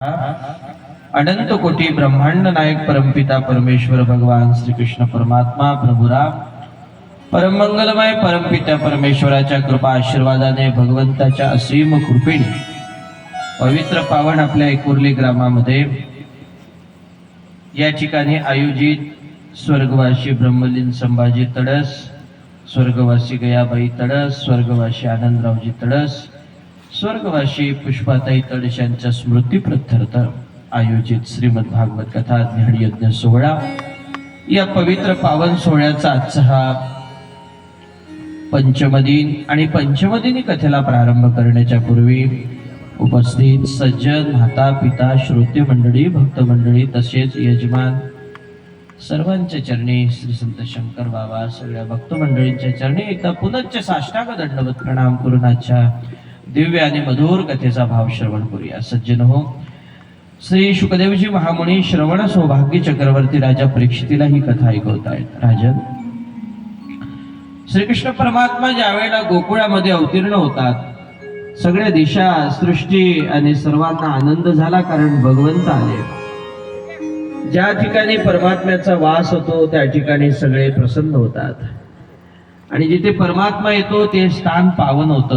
अनंत कोटी ब्रह्मांड नायक परमपिता परमेश्वर भगवान श्रीकृष्ण परमात्मा प्रभुराम परमंगलमय परमपिता परमेश्वराच्या कृपा आशीर्वादाने भगवंताच्या असीम कृपेने पवित्र पावन आपल्या एकुर्ली ग्रामामध्ये या ठिकाणी आयोजित स्वर्गवासी ब्रह्मलीन संभाजी तडस स्वर्गवासी गयाबाई तडस स्वर्गवासी आनंदरावजी तडस स्वर्गवासी पुष्पाताई तडस यांच्या स्मृतीप्रत्यर्थ आयोजित श्रीमद भागवत कथा ज्ञान यज्ञ सोहळा या पवित्र पावन सोहळ्याचा आजचा हा पंचमदिन आणि पंचमदिनी कथेला प्रारंभ करण्याच्या पूर्वी उपस्थित सज्जन माता पिता श्रोते मंडळी भक्त मंडळी तसेच यजमान सर्वांच्या चरणी श्री संत शंकर बाबा सगळ्या भक्त मंडळींच्या चरणी एकदा पुनच्च साष्टांग दंडवत प्रणाम करून आजच्या दिव्य आणि मधुर कथेचा भाव श्रवण करूया. सज्जन हो श्री शुकदेवजी महामुनी श्रवण सौभाग्य चक्रवर्ती राजा परीक्षितीला ही कथा ऐकवत आहेत राजन श्रीकृष्ण परमात्मा ज्या वेळेला गोकुळामध्ये अवतीर्ण होतात सगळ्या दिशा सृष्टी आणि सर्वांना आनंद झाला कारण भगवंत आले. ज्या ठिकाणी परमात्म्याचा वास होतो त्या ठिकाणी सगळे प्रसन्न होतात. आणि जिथे परमात्मा येतो ते स्थान पावन होतं.